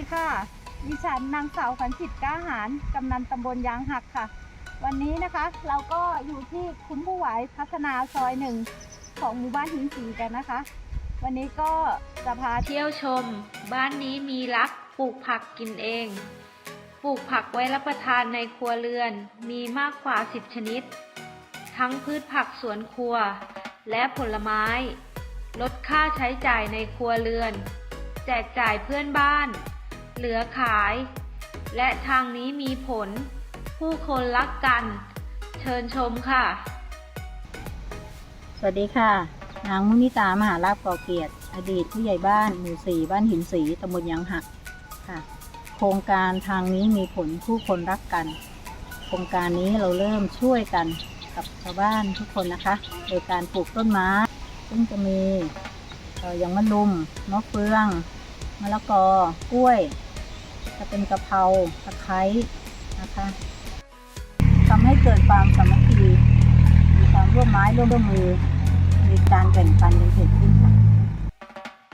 ดีค่ะ ดิฉันนางสาวขวัญจิตก้าหาร กำนันตำบลยางหักค่ะ วันนี้นะคะเราก็อยู่ที่คุ้มผู้ไหวพัฒนาซอยหนึ่งของหมู่บ้านหินสีกันนะคะ วันนี้ก็จะพาเที่ยวเที่ยวชม บ้านนี้มีรักปลูกผักกินเอง ปลูกผักไว้รับประทานในครัวเรือน มีมากกว่า 10 ชนิด ทั้งพืชผักสวนครัว และผลไม้ ลดค่าใช้จ่ายในครัวเรือน แจกจ่ายเพื่อนบ้าน เหลือขาย และทางนี้มีผล ผู้คนรักกัน เชิญชมค่ะ สวัสดีค่ะ นางมุนิตามหาลาภก่อเกียรติ อดีตผู้ใหญ่บ้านหมู่สี่บ้านหินสีตำบลยางหักค่ะ โครงการทางนี้มีผลผู้คนรักกัน โครงการนี้เราเริ่มช่วยกันกับชาวบ้านทุกคนนะคะ โดยการปลูกต้นไม้ซึ่งจะมีอย่างมะลุมมะเฟืองมะละกอกล้วย จะเป็นกะเพราตะไคร้นะคะทำให้เกิดความสามัคคีมีความร่วมไม้ร่วมมือมีการแบ่ง